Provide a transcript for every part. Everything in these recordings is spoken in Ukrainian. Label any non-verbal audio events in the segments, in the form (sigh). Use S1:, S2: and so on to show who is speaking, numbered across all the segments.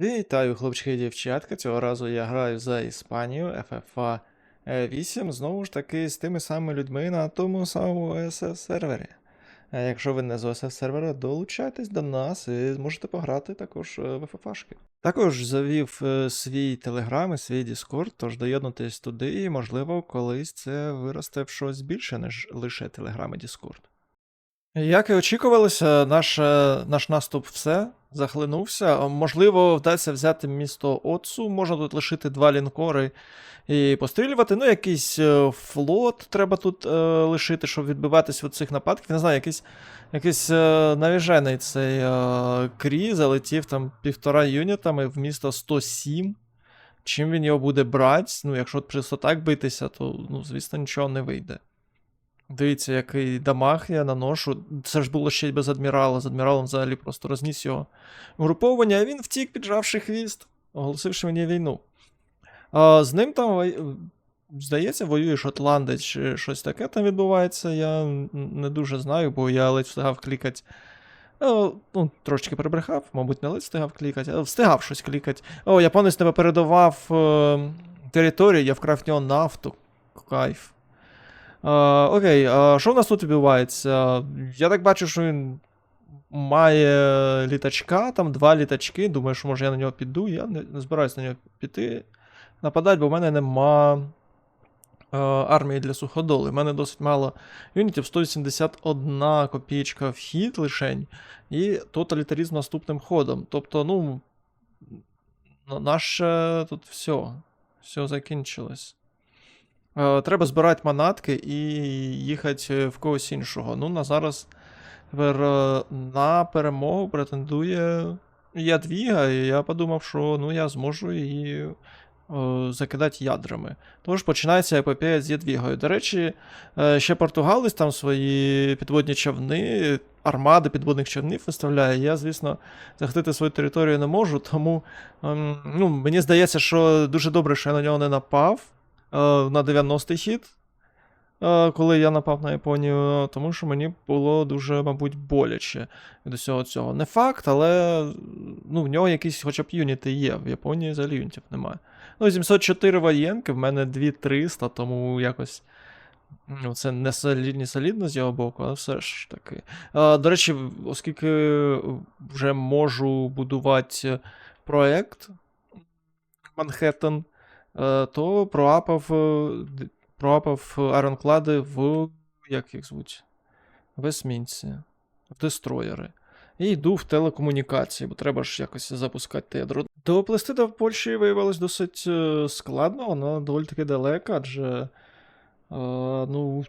S1: Вітаю, хлопчики і дівчатка. Цього разу я граю за Іспанію FFA 8, знову ж таки з тими самими людьми на тому самому ОСФ сервері. Якщо ви не з ОСФ сервера, долучайтесь до нас і зможете пограти також е, в FFA-шки. Також завів е, свій телеграм і свій Discord, тож доєднуйтесь туди, і можливо колись це виросте в щось більше, ніж лише телеграм і Discord. Як і очікувалося, наш, е, наш наступ все захлинувся. Можливо, вдасться взяти місто Отсу. Можна тут лишити два лінкори і пострілювати. Ну, якийсь е, флот треба тут е, лишити, щоб відбиватись від цих нападків. Не знаю, якийсь, якийсь е, навіжений цей е, крі залетів там півтора юнітами в місто 107. Чим він його буде брати? Ну, якщо просто так битися, то, ну, звісно, нічого не вийде. Дивіться, який дамаг я наношу. Це ж було ще й без адмірала. З адміралом взагалі просто розніс його угруповання, а він втік, піджавши хвіст, оголосивши мені війну. А, з ним там, здається, воює шотландець чи щось таке там відбувається. Я не дуже знаю, бо я ледь встигав клікати. Ну, трошечки перебрехав, мабуть, не ледь встигав клікати, а встигав щось клікати. О, японець тебе передавав е, територію, я вкрав в нього нафту. Кайф. А, окей, а що в нас тут відбувається? Я так бачу, що він має літачка, там два літачки. Думаю, що може я на нього піду. Я не, збираюся на нього піти. Нападати, бо в мене нема е, армії для суходолу. У мене досить мало юнітів, 181 копійка вхід лишень, і тоталітарізм наступним ходом. Тобто, ну. Наше тут все. Все закінчилось. Е, Треба збирати манатки і їхати в когось іншого. Ну, на зараз е, на перемогу претендує Ядвіга, і я подумав, що ну, я зможу її е, закидати ядрами. Тож починається епопея з Ядвігою. До речі, е, ще Португалець там свої підводні човни, армади підводних човнів виставляє. Я, звісно, захопити свою територію не можу, тому ем, ну, мені здається, що дуже добре, що я на нього не напав е, на 90-й хід, е, коли я напав на Японію, тому що мені було дуже, мабуть, боляче від усього цього. Не факт, але ну, в нього якісь хоча б юніти є. В Японії взагалі юнітів немає. Ну, 704 воєнки, в мене 2300, тому якось. Ну, це не солідно, солідно з його боку, але все ж таки. А, до речі, оскільки вже можу будувати проект Манхеттен, е, то проапав, е, проапав аеронклади в. як їх звуть? В есмінці, в дестроєри. І йду в телекомунікації, бо треба ж якось запускати те ядро. Доплисти до Польщі виявилось досить е, складно, вона доволі таки далека, адже е, ну,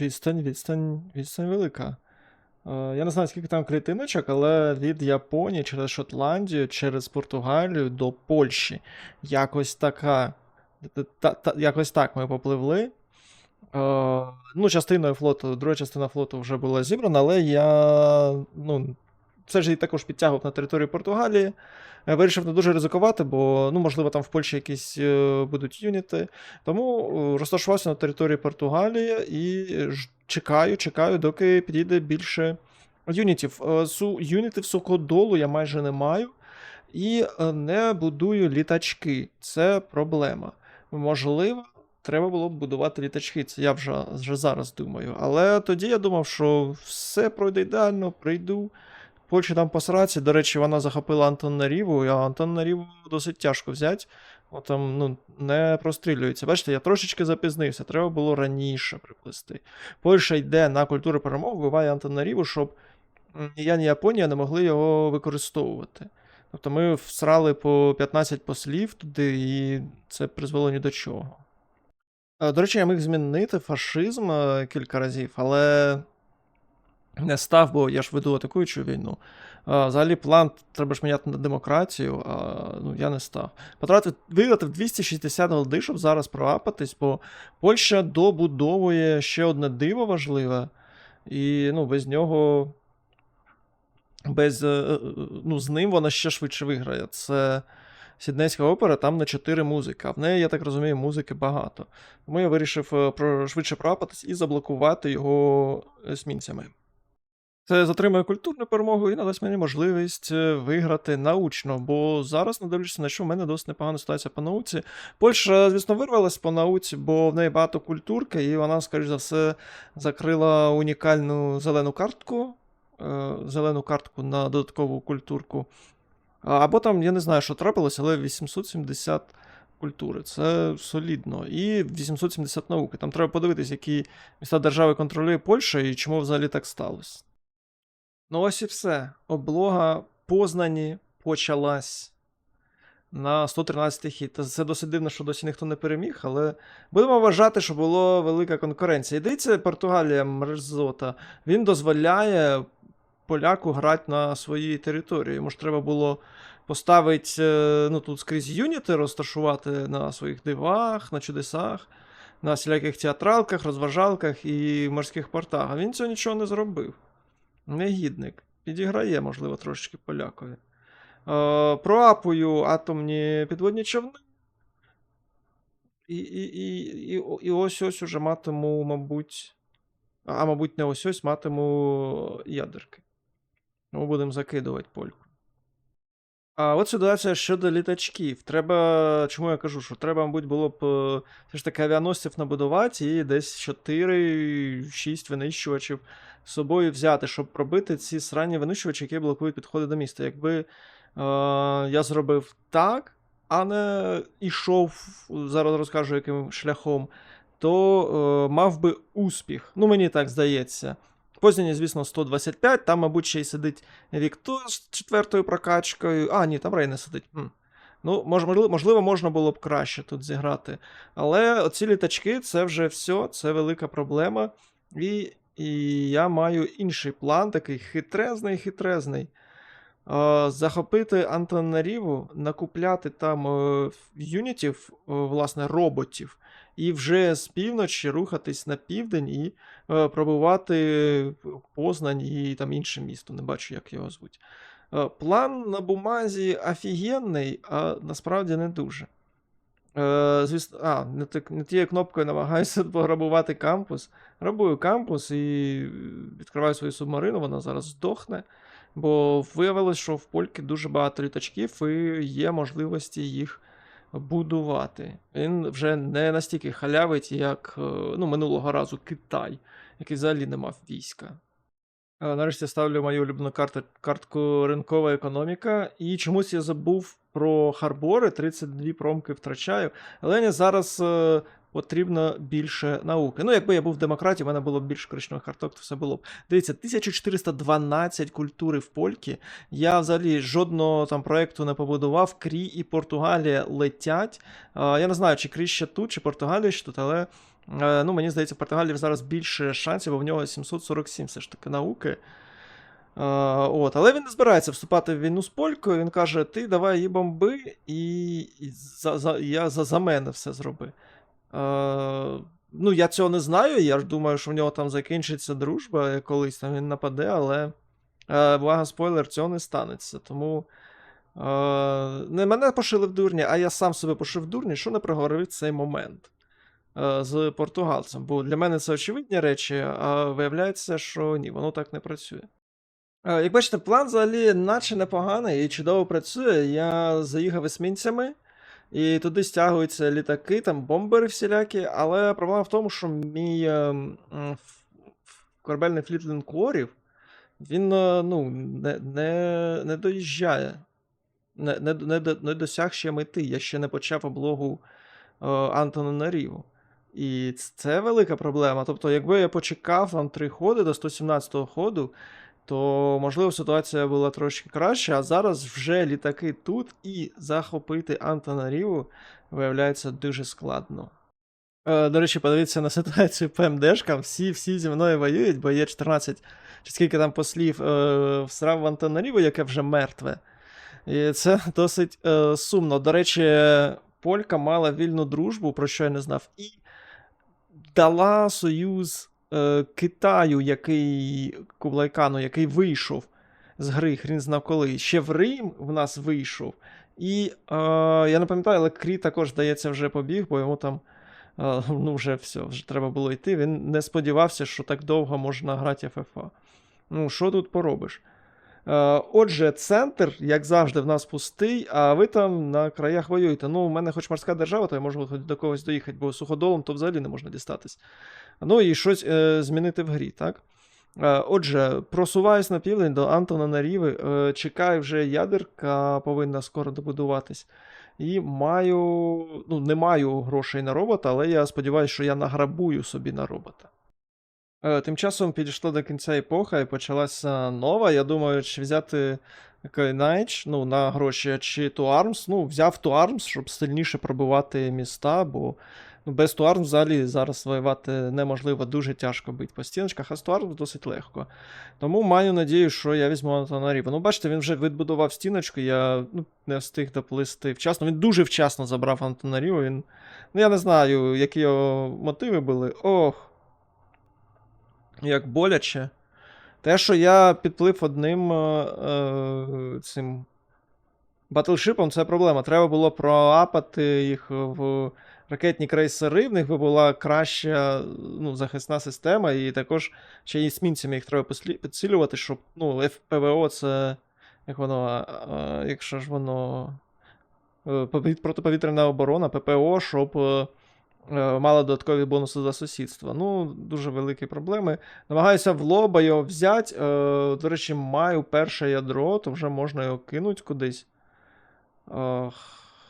S1: відстань, відстань, відстань велика. Е, Я не знаю, скільки там клітиночок, але від Японії через Шотландію, через Португалію до Польщі. Якось така. та- та- Якось так ми попливли. Е, ну, частиною флоту, друга частина флоту вже була зібрана, але я. Ну, це ж і також підтягував на територію Португалії. Е, Вирішив не дуже ризикувати, бо, ну, можливо, там в Польщі якісь е, будуть юніти. Тому е, розташувався на території Португалії і чекаю, чекаю, доки підійде більше юнітів. Су, юнітів суходолу я майже не маю. І не будую літачки. Це проблема. Можливо, треба було б будувати літачки. Це я вже, вже зараз думаю. Але тоді я думав, що все пройде ідеально, прийду. Польща там посраці. До речі, вона захопила Антоннаріву, а Антоннаріву досить тяжко взяти. О, там ну, не прострілюється. Бачите, я трошечки запізнився, треба було раніше приплисти. Польща йде на культуру перемог, вбиває Антоннаріву, щоб я, ні Японія не могли його використовувати. Тобто ми всрали по 15 послів туди, і це призвело ні до чого. Е, До речі, я міг змінити фашизм е, кілька разів, але не став, бо я ж веду атакуючу війну. А, взагалі, план треба ж міняти на демократію, а ну, я не став. Потратив, вигадав 260 голди, щоб зараз проапатись, бо Польща добудовує ще одне диво важливе, і ну, без нього. Без, е, е, ну, з ним вона ще швидше виграє. Це Сіднейська опера, там на 4 музики, а в неї, я так розумію, музики багато. Тому я вирішив е, швидше проапатись і заблокувати його есмінцями. Це затримує культурну перемогу і надасть мені можливість е, виграти научно. Бо зараз, не дивлячись на що, в мене досить непогана ситуація по науці. Польща, звісно, вирвалась по науці, бо в неї багато культурки, і вона, скоріш за все, закрила унікальну зелену картку. е, Зелену картку на додаткову культурку. Або там, я не знаю, що трапилось, але 870 культури. Це солідно. І 870 науки. Там треба подивитись, які міста держави контролює Польща і чому взагалі так сталося. Ну, ось і все. Облога Познані почалась на 113 хід. Це досить дивно, що досі ніхто не переміг, але будемо вважати, що була велика конкуренція. І дивіться, Португалія Мерзота. Він дозволяє поляку грати на своїй території. Йому ж треба було поставити е, ну, тут скрізь юніти, розташувати на своїх дивах, на чудесах, на всіляких театралках, розважалках і морських портах. А він цього нічого не зробив. Негідник. Підіграє, можливо, трошечки полякові. Е, проапую атомні підводні човни. І, і, і, і, і ось ось уже матиму, мабуть. А, мабуть, не ось ось матиму ядерки. Ми будемо закидувати польку. А от ситуація щодо літачків. Треба. Чому я кажу, що треба, мабуть, було б е, все ж таки авіаносців набудувати і десь 4-6 винищувачів собою взяти, щоб пробити ці сранні винищувачі, які блокують підходи до міста. Якби е, я зробив так, а не ішов, зараз розкажу, яким шляхом, то е, мав би успіх. Ну, мені так здається. Позняні, звісно, 125, там, мабуть, ще й сидить Віктор з четвертою прокачкою. А, ні, там Рей не сидить. Хм. Ну, можливо, можливо, можна було б краще тут зіграти. Але оці літачки це вже все, це велика проблема. І, і я маю інший план, такий хитрезний, хитрезний. Е, захопити Антонаріву, накупляти там е, юнітів, е, власне, роботів, і вже з півночі рухатись на південь і е, пробивати Познань і там інше місто, не бачу, як його звуть. План на бумазі офігенний, а насправді не дуже. Е, звісно, а, не, не тією кнопкою намагаюся (laughs) пограбувати кампус. Грабую кампус і відкриваю свою субмарину, вона зараз здохне. Бо виявилось, що в Польки дуже багато літачків і є можливості їх будувати. Він вже не настільки халявить, як е, ну, минулого разу Китай, який взагалі не мав війська. Е, Нарешті ставлю мою улюблену карту, картку ринкова економіка. І чомусь я забув про харбори, 32 промки втрачаю. Але зараз е, потрібно більше науки. Ну, якби я був в демократії, в мене було б більше коричневих карток, то все було б. Дивіться, 1412 культури в Польки. Я взагалі жодного там проєкту не побудував. Крі і Португалія летять. Е, Я не знаю, чи Крі ще тут, чи Португалія ще тут, але. Е, Ну, мені здається, в Португалії зараз більше шансів, бо в нього 747 все ж таки науки. От, Але він не збирається вступати в війну з Полькою. Він каже: ти давай її бомби, і, і за, за, я за, за мене все зроби. Е, ну, я цього не знаю. Я ж думаю, що в нього там закінчиться дружба, колись там він нападе, але е, благо спойлер, цього не станеться. Тому. Е, не мене пошили в дурні, а я сам себе пошив в дурні, що не проговорив цей момент е, з португалцем. Бо для мене це очевидні речі, а виявляється, що ні, воно так не працює. Е, Як бачите, план взагалі наче непоганий і чудово працює. Я заїхав есмінцями, і туди стягуються літаки, там бомбери всілякі, але проблема в тому, що мій е, ф- корабельний фліт лінкорів, він е, ну, не, не, не доїжджає. Не, не, не, не досяг ще мети. Я ще не почав облогу е, Антона на Ріву. І це велика проблема. Тобто, якби я почекав там три ходи до 117-го ходу, то можливо ситуація була трошки краща, а зараз вже літаки тут, і захопити Антона Ріву виявляється дуже складно. Е, До речі, подивіться на ситуацію по МДшкам. Всі, всі зі мною воюють, бо є 14, чи скільки там послів е, всрав в Антона Ріву, яке вже мертве. І це (laughs) досить е, сумно. До речі, Полька мала вільну дружбу, про що я не знав, і дала союз е, Китаю, який Кублайкану, який вийшов з гри, хрін знав коли. Ще в Рим в нас вийшов. І е, я не пам'ятаю, але Крі також, здається, вже побіг, бо йому там. е, (laughs) Ну, вже все, вже треба було йти. Він не сподівався, що так довго можна грати ФФА. Ну, що тут поробиш? Е, Отже, центр, як завжди, в нас пустий, а ви там на краях воюєте. Ну, у мене хоч морська держава, то я можу до когось доїхати, бо суходолом то взагалі не можна дістатись. Ну і щось е, змінити в грі, так? Е, Отже, просуваюсь на південь до Антона Наріви. Е, чекаю вже ядерка, повинна скоро добудуватись. І маю. Ну, не маю грошей на робота, але я сподіваюся, що я награбую собі на робота. Е, Тим часом підійшла до кінця епоха і почалася нова. Я думаю, чи взяти Coinage, ну, на гроші, чи Tuarms. Ну, взяв Tuarms, щоб сильніше пробивати міста, бо ну, без Tuarms взагалі зараз воювати неможливо, дуже тяжко бити по стіночках, а з Tuarms досить легко. Тому маю надію, що я візьму Антонаріву. Ну, бачите, він вже відбудував стіночку, я ну, не встиг доплисти вчасно. Він дуже вчасно забрав Антонаріву. Він. Ну, я не знаю, які його мотиви були. Ох. Як боляче. Те, що я підплив одним е, е, цим батлшипом, це проблема. Треба було проапати їх в ракетні крейсери, в них би була краща ну, захисна система, і також ще і смінцями їх треба підсилювати, щоб ну, FPVO це. Як воно, е, якщо ж воно. е, Протиповітряна оборона, ППО, щоб е, мала додаткові бонуси за сусідство. Ну, дуже великі проблеми. Намагаюся в лоба його взяти. Е, до речі, маю перше ядро, то вже можна його кинути кудись. Е,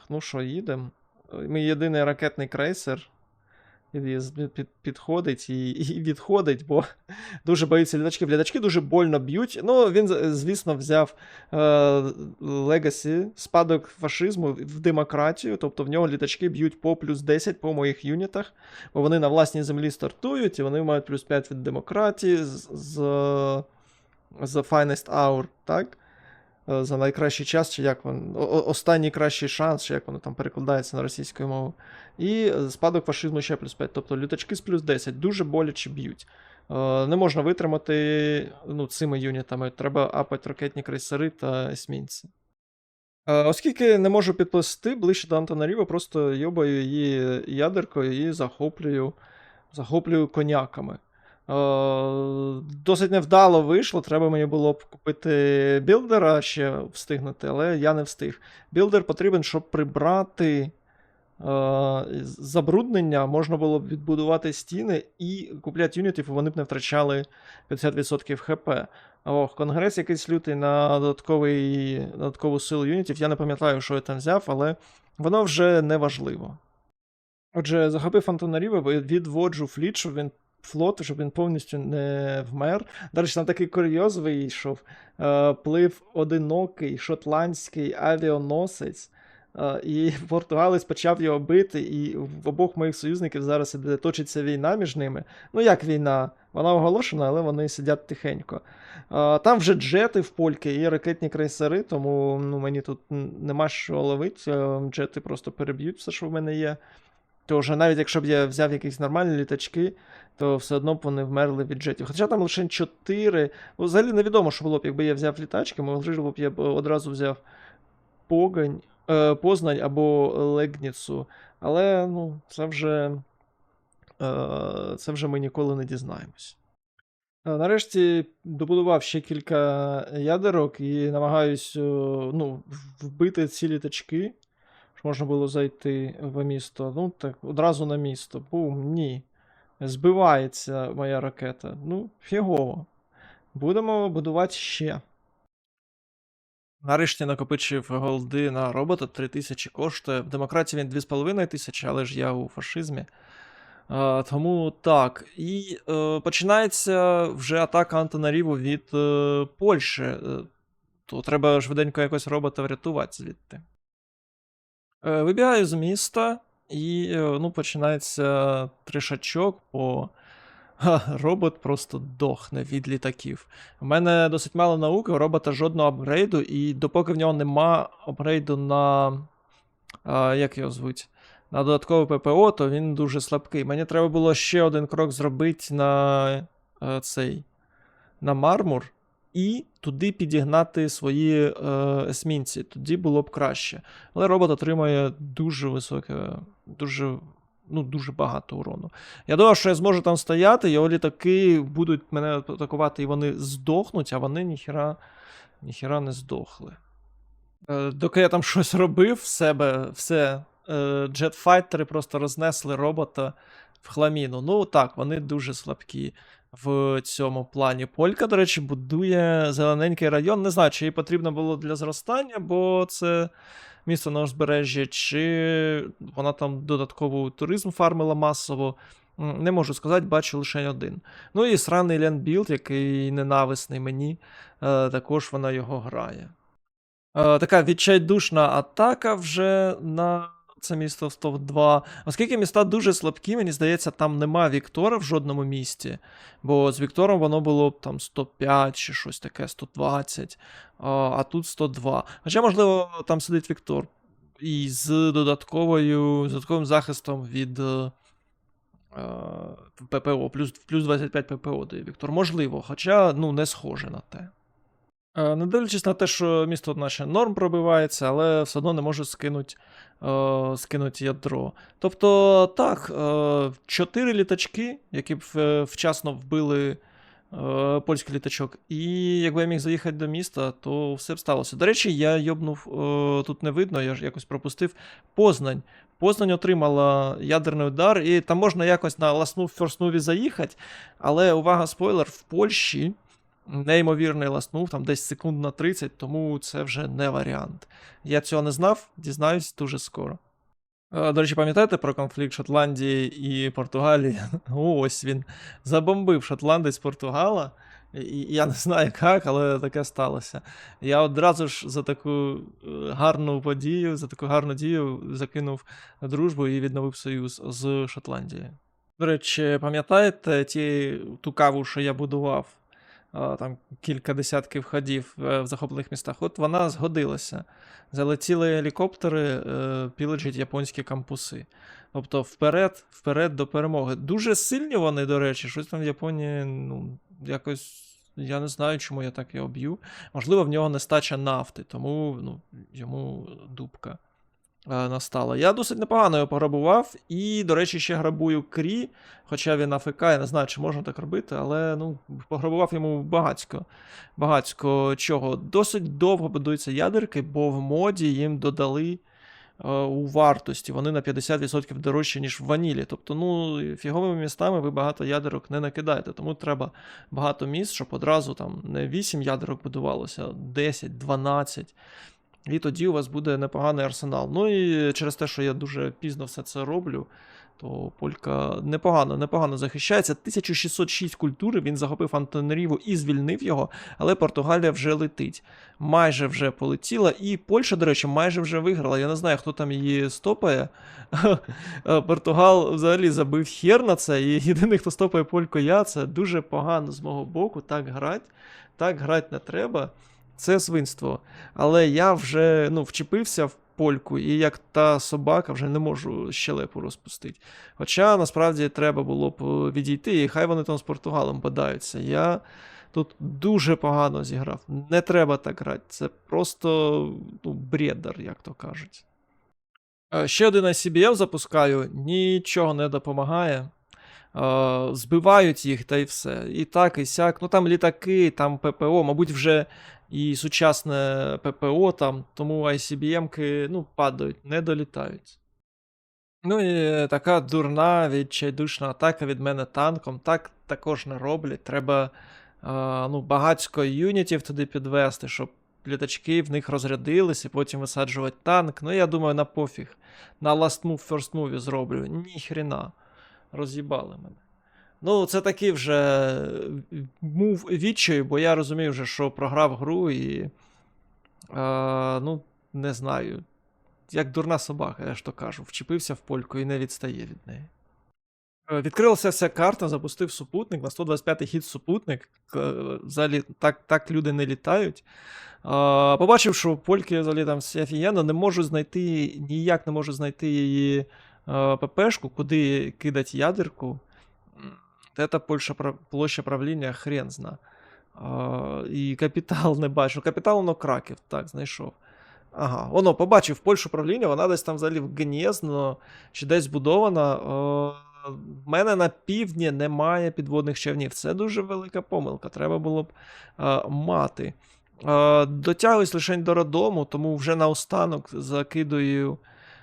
S1: ну що, їдемо. Мій єдиний ракетний крейсер. Підходить і, і відходить, бо (laughs) дуже боїться літачків. Літачки дуже больно б'ють. Ну, він, звісно, взяв Легасі, спадок фашизму в демократію, тобто в нього літачки б'ють по плюс 10 по моїх юнітах, бо вони на власній землі стартують, і вони мають плюс 5 від демократії з, з, з Finest Hour, так? Е, За найкращий час, чи як він, останній кращий шанс, чи як воно там перекладається на російською мовою. І е, спадок фашизму ще плюс 5. Тобто літачки з плюс 10 дуже боляче б'ють. Е, Не можна витримати ну, цими юнітами. Треба апати ракетні крейсери та есмінці. Оскільки не можу підплисти ближче до Антонаріва, просто йобаю її ядеркою і захоплюю, захоплюю коняками. Е, Досить невдало вийшло. Треба мені було б купити білдера ще встигнути, але я не встиг. Білдер потрібен, щоб прибрати е, забруднення, можна було б відбудувати стіни і купляти юнітів, і вони б не втрачали 50% хп. Ох, конгрес якийсь лютий на додатковий, додаткову силу юнітів. Я не пам'ятаю, що я там взяв, але воно вже не важливо. Отже, захопив Антонаріва, відводжу фліт, щоб він флот, щоб він повністю не вмер. До речі, там такий курйоз вийшов. Е, плив одинокий шотландський авіаносець. Е, І (laughs) португалець почав його бити, і в обох моїх союзників зараз точиться війна між ними. Ну як війна? Вона оголошена, але вони сидять тихенько. Е, Там вже джети в польки і ракетні крейсери, тому ну, мені тут нема що ловити. Джети просто переб'ють все, що в мене є. То вже навіть якщо б я взяв якісь нормальні літачки, то все одно б вони вмерли від джетів. Хоча там лише 4. Ну, взагалі невідомо, що було б, якби я взяв літачки, можливо б я б одразу взяв Погань, е, Познань або Легніцу. Але ну, це вже. Е, це вже ми ніколи не дізнаємось. Е, Нарешті добудував ще кілька ядерок і намагаюсь е, ну, вбити ці літачки, щоб можна було зайти в місто. Ну, так, одразу на місто. Бум, ні. Збивається моя ракета. Ну, фігово. Будемо будувати ще. Нарешті накопичив голди на робота 3000 коштує. В демократії він 2500, але ж я у фашизмі. Е, тому так. І е, починається вже атака Антонаріву від е, Польщі. Е, то треба швиденько якось робота врятувати звідти. Е, вибігаю з міста, і е, ну, починається тришачок, бо (laughs) ха, робот просто дохне від літаків. У мене досить мало науки, у робота жодного апгрейду, і допоки в нього нема апгрейду на. А, як його звуть? На додаткове ППО, то він дуже слабкий. Мені треба було ще один крок зробити на е, цей на мармур і туди підігнати свої е, есмінці. Тоді було б краще. Але робот отримує дуже високе, дуже ну, дуже багато урону. Я думав, що я зможу там стояти, його літаки будуть мене атакувати, і вони здохнуть, а вони ніхіра, ніхіра не здохли. Е, доки я там щось робив в себе, все, е, джетфайтери просто рознесли робота в хламіну. Ну так, вони дуже слабкі в цьому плані. Полька, до речі, будує зелененький район. Не знаю, чи їй потрібно було для зростання, бо це місто на узбережжі, чи вона там додатково туризм фармила масово. Не можу сказати, бачу лише один. Ну і сраний Ленбілд, який ненависний мені, е, також вона його грає. Е, така відчайдушна атака вже на це місто в топ-2. Оскільки міста дуже слабкі, мені здається, там нема Віктора в жодному місті. Бо з Віктором воно було б там 105 чи щось таке, 120, а, тут 102. Хоча, можливо, там сидить Віктор. І з додатковою, з додатковим захистом від е, е, ППО, плюс, плюс 25 ППО дає Віктор. Можливо, хоча ну, не схоже на те. Е, Не дивлячись на те, що місто наче норм пробивається, але все одно не може скинути е, скинуть ядро. Тобто, так, е, чотири літачки, які б е, вчасно вбили е, польський літачок, і якби я міг заїхати до міста, то все б сталося. До речі, я йобнув, е, тут не видно, я ж якось пропустив. Познань. Познань отримала ядерний удар, і там можна якось на ласну ферснуві заїхати, але увага, спойлер, в Польщі неймовірний ласнув, там десь секунд на 30, тому це вже не варіант. Я цього не знав, дізнаюсь дуже скоро. До речі, пам'ятаєте про конфлікт Шотландії і Португалії? (laughs) Ось він забомбив шотландець Португала. Я не знаю як, але таке сталося. Я одразу ж за таку е, гарну подію, за таку гарну дію закинув дружбу і відновив союз з Шотландією. До речі, пам'ятаєте ті, ту каву, що я будував? Там кілька десятків ходів е, в захоплених містах. От вона згодилася. Залетіли гелікоптери, е, піледжать японські кампуси. Тобто вперед, вперед до перемоги. Дуже сильні вони, до речі, щось там в Японії, ну, якось. Я не знаю, чому я так його б'ю. Можливо, в нього нестача нафти, тому ну, йому дубка настала. Я досить непогано його пограбував, і, до речі, ще грабую Крі, хоча він АФК, я не знаю, чи можна так робити, але ну, пограбував йому багацько. Багацько чого. Досить довго будуються ядерки, бо в моді їм додали. е, У вартості вони на 50% дорожчі, ніж в ванілі. Тобто, ну, фіговими містами ви багато ядерок не накидаєте. Тому треба багато міст, щоб одразу там не 8 ядерок будувалося, а 10, 12. І тоді у вас буде непоганий арсенал. Ну і через те, що я дуже пізно все це роблю, то Полька непогано, непогано захищається. 1606 культури, він захопив Антонеріву і звільнив його, але Португалія вже летить. Майже вже полетіла, і Польща, до речі, майже вже виграла. Я не знаю, хто там її стопає. (laughs) Португал взагалі забив хер на це, і єдиний, хто стопає Польку, я. Це дуже погано з мого боку. Так грати. Так грати не треба. Це свинство. Але я вже ну, вчепився в польку, і як та собака вже не можу щелепу розпустити. Хоча насправді треба було б е, відійти, і хай вони там з Португалом бодаються. Я тут дуже погано зіграв. Не треба так грати. Це просто ну, бредер, як то кажуть. Е, Ще один ICBF запускаю, нічого не допомагає. Е, Збивають їх та й все. І так, і сяк. Ну там літаки, там ППО, мабуть, вже і сучасне ППО там, тому ICBM-ки ну, падають, не долітають. Ну і така дурна, відчайдушна атака від мене танком. Так також не роблять. Треба ну, багатько юнітів туди підвести, щоб літачки в них розрядились і потім висаджувати танк. Ну, я думаю, на пофіг. На last move, first move зроблю. Ніхрена. Роз'їбали мене. Ну, це такий вже мув відчаю, бо я розумію вже, що програв гру і. Е, ну, не знаю. Як дурна собака, я ж то кажу, вчепився в польку і не відстає від неї. Е, Відкрилася вся карта, запустив супутник, на 125-й хід супутник. Взагалі так, так люди не літають. А, побачив, що польки взагалі там все офігенно, не можу знайти, ніяк не можу знайти її е, ППшку, куди кидать ядерку. М, Це площа правління хрен зна. І (laughs) капітал не бачу. Капітал воно краків, так, знайшов. Ага, воно побачив Польщу правління, вона десь там взагалі в Гнєзно чи десь збудована. В мене на півдні немає підводних човнів. Це дуже велика помилка. Треба було б мати. Дотягуюсь лише до роддому, тому вже наостанок закидую,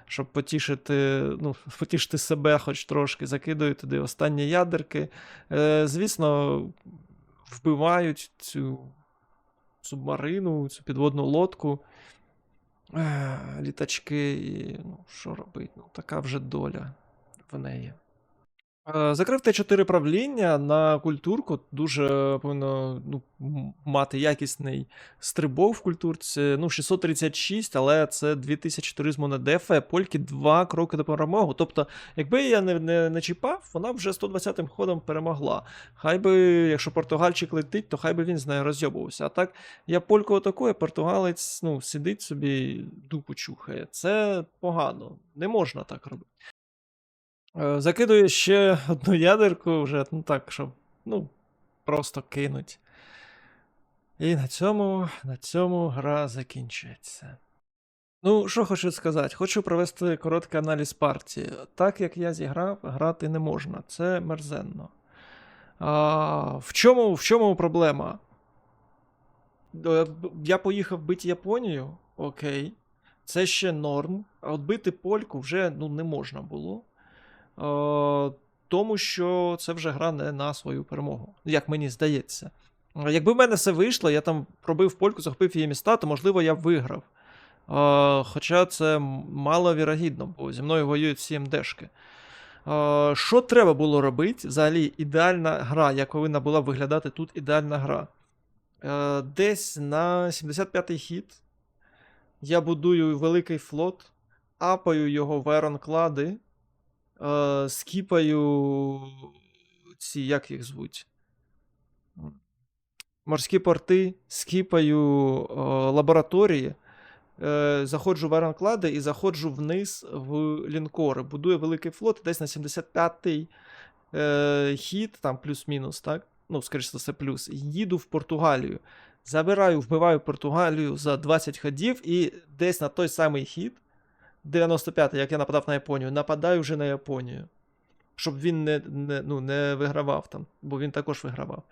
S1: щоб потішити, ну, (laughs) потішити себе хоч трошки, закидую туди останні ядерки. Е, звісно, вбивають цю субмарину, цю підводну лодку. Е, Літачки, і ну, що робити? Ну, така вже доля в неї. Е, Закрив Т4 правління на культурку. Дуже повинно ну, мати якісний стрибок в культурці. Ну, 636, але це 2000 туризму на ДФ, польки два кроки до перемоги. Тобто, якби я не, не, не чіпав, вона вже 120-м ходом перемогла. Хай би, якщо португальчик летить, то хай би він з нею розйобувався. А так, я польку атакую, португалець ну, сидить собі, дупу чухає. Це погано. Не можна так робити. Е, Закидую ще одну ядерку вже, ну так, щоб, ну, просто кинуть. І на цьому, на цьому гра закінчується. Ну, що хочу сказати, хочу провести короткий аналіз партії. Так як я зіграв, грати не можна. Це мерзенно. А, в, чому, в чому проблема? Е, Я поїхав бити Японію, окей. Це ще норм. А от бити польку вже ну, не можна було. Е, тому що це вже гра не на свою перемогу, як мені здається. Е, Якби в мене все вийшло, я там пробив польку, захопив її міста, то можливо я б виграв. Е, Хоча це м- маловірогідно, бо зі мною воюють всі МДшки. Що треба було робити? Взагалі, ідеальна гра, як повинна була виглядати тут ідеальна гра. Десь на 75-й хід я будую великий флот, апаю його в аеронклади, е, скіпаю ці, як їх звуть? Морські порти, скіпаю е, лабораторії, е, заходжу в аеронклади і заходжу вниз в лінкори. Будую великий флот, десь на 75-й е, хід, там плюс-мінус, так? Ну, скоріше за все, плюс. Їду в Португалію. Забираю, вбиваю Португалію за 20 ходів, і десь на той самий хід, 95-й, як я нападав на Японію, нападаю вже на Японію. Щоб він не, не, ну, не вигравав там, бо він також вигравав.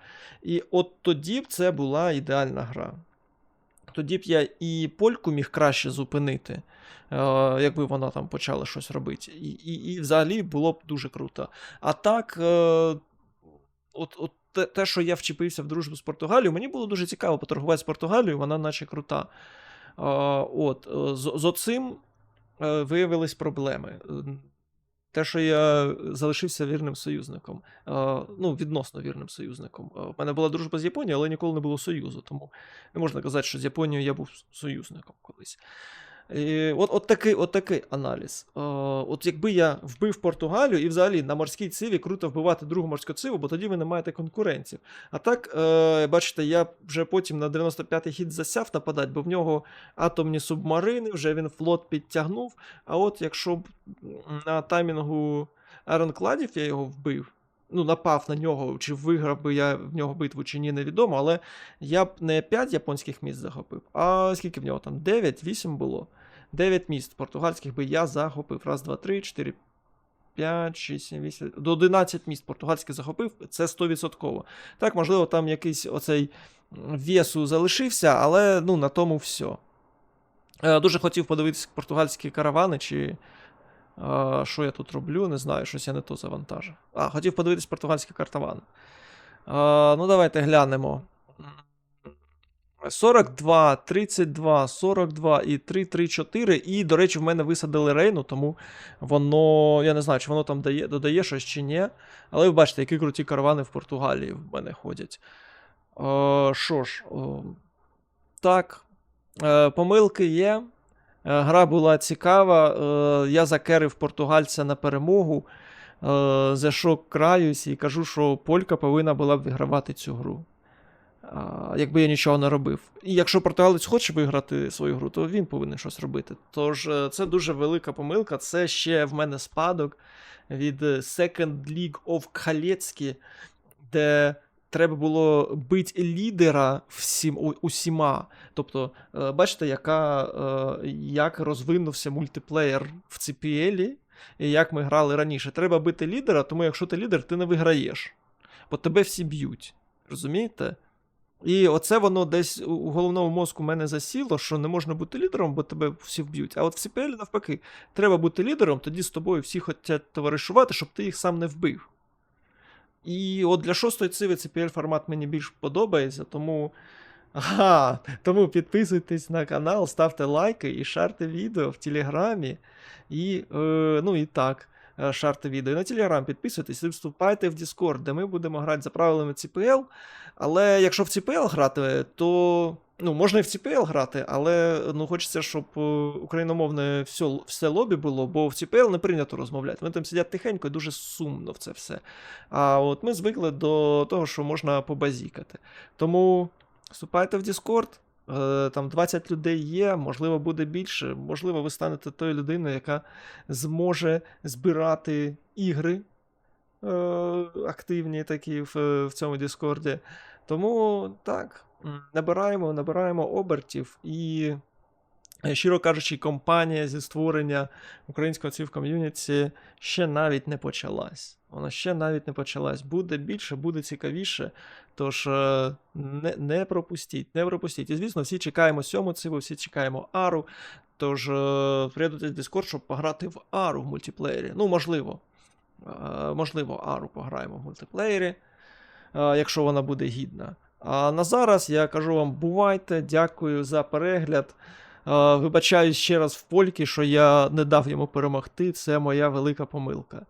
S1: І от тоді б це була ідеальна гра. Тоді б я і польку міг краще зупинити, е, якби вона там почала щось робити. І, і, і взагалі було б дуже круто. А так, е, от, от те, те, що я вчепився в дружбу з Португалією, мені було дуже цікаво поторгувати з Португалією, вона наче крута. Е, от, з, з оцим виявились проблеми. Е, Те, що я залишився вірним союзником, е, ну, відносно вірним союзником. Е, У мене була дружба з Японією, але ніколи не було союзу, тому не можна казати, що з Японією я був союзником колись. От, от, такий, от такий аналіз. Е, от якби я вбив Португалію і взагалі на морській циві круто вбивати другу морську циву, бо тоді ви не маєте конкурентів. А так, е, бачите, я вже потім на 95-й хід засяв нападати, бо в нього атомні субмарини, вже він флот підтягнув. А от якщо б на таймінгу Аеронкладів я його вбив, ну, напав на нього, чи виграв би я в нього битву, чи ні, невідомо, але я б не 5 японських міст захопив, а скільки в нього там? 9, 8 було. 9 міст португальських би я захопив. Раз, два, три, 4, 5, 6, 7, 8. До 11 міст португальських захопив, це 100%. Так, можливо, там якийсь оцей весу залишився, але ну, на тому все. Дуже хотів подивитися португальські каравани, чи що я тут роблю, не знаю, щось я не то завантажив. А, хотів подивитись португальські картавани. А, ну, давайте глянемо. 42, 32, 42 і 3, 3, 4. І, до речі, в мене висадили рейну, тому воно. Я не знаю, чи воно там дає, додає щось чи ні. Але ви бачите, які круті каравани в Португалії в мене ходять. Що ж, о, так, е, помилки є. Е, Гра була цікава. е, Я закерив португальця на перемогу. е, За що краюсь і кажу, що Полька повинна була б вигравати цю гру. Якби я нічого не робив. І якщо португалець хоче виграти свою гру, то він повинен щось робити. Тож це дуже велика помилка. Це ще в мене спадок від Second League of Халецькі, де треба було бити лідера всім, усіма. Тобто, е, бачите, яка, е, як розвинувся мультиплеєр в CPL, і як ми грали раніше. Треба бити лідера, тому якщо ти лідер, ти не виграєш. Бо тебе всі б'ють. Розумієте? І оце воно десь у- головному мозку мене засіло, що не можна бути лідером, бо тебе всі вб'ють. А от в CPL навпаки, треба бути лідером, тоді з тобою всі хочуть товаришувати, щоб ти їх сам не вбив. І от для шостої циви CPL формат мені більш подобається, тому. Ага, тому підписуйтесь на канал, ставте лайки і шарте відео в Телеграмі. І, е, ну і так, е, шарте відео. І на Телеграм підписуйтесь і вступайте в Discord, де ми будемо грати за правилами CPL. Але якщо в CPL грати, то. Ну, можна і в CPL грати, але ну, хочеться, щоб е, україномовне все, все лобі було, бо в CPL не прийнято розмовляти. Вони там сидять тихенько і дуже сумно в це все. А от ми звикли до того, що можна побазікати. Тому вступайте в Discord. е, Там 20 людей є, можливо, буде більше. Можливо, ви станете тою людиною, яка зможе збирати ігри е, активні такі в, цьому Діскорді. Тому так, набираємо, набираємо обертів і. е, Щиро кажучи, компанія зі створення українського цив ком'юніті ще навіть не почалась. Вона ще навіть не почалась. Буде більше, буде цікавіше. Тож е, не, не пропустіть, не пропустіть. І звісно, всі чекаємо сьому циву, всі чекаємо Ару. Тож е, приєднуйтесь в Discord, щоб пограти в Ару в мультиплеєрі. Ну, можливо. Можливо, Ару пограємо в мультиплеєрі, якщо вона буде гідна. А на зараз я кажу вам, бувайте, дякую за перегляд. Вибачаюсь ще раз в Польки, що я не дав йому перемогти. Це моя велика помилка.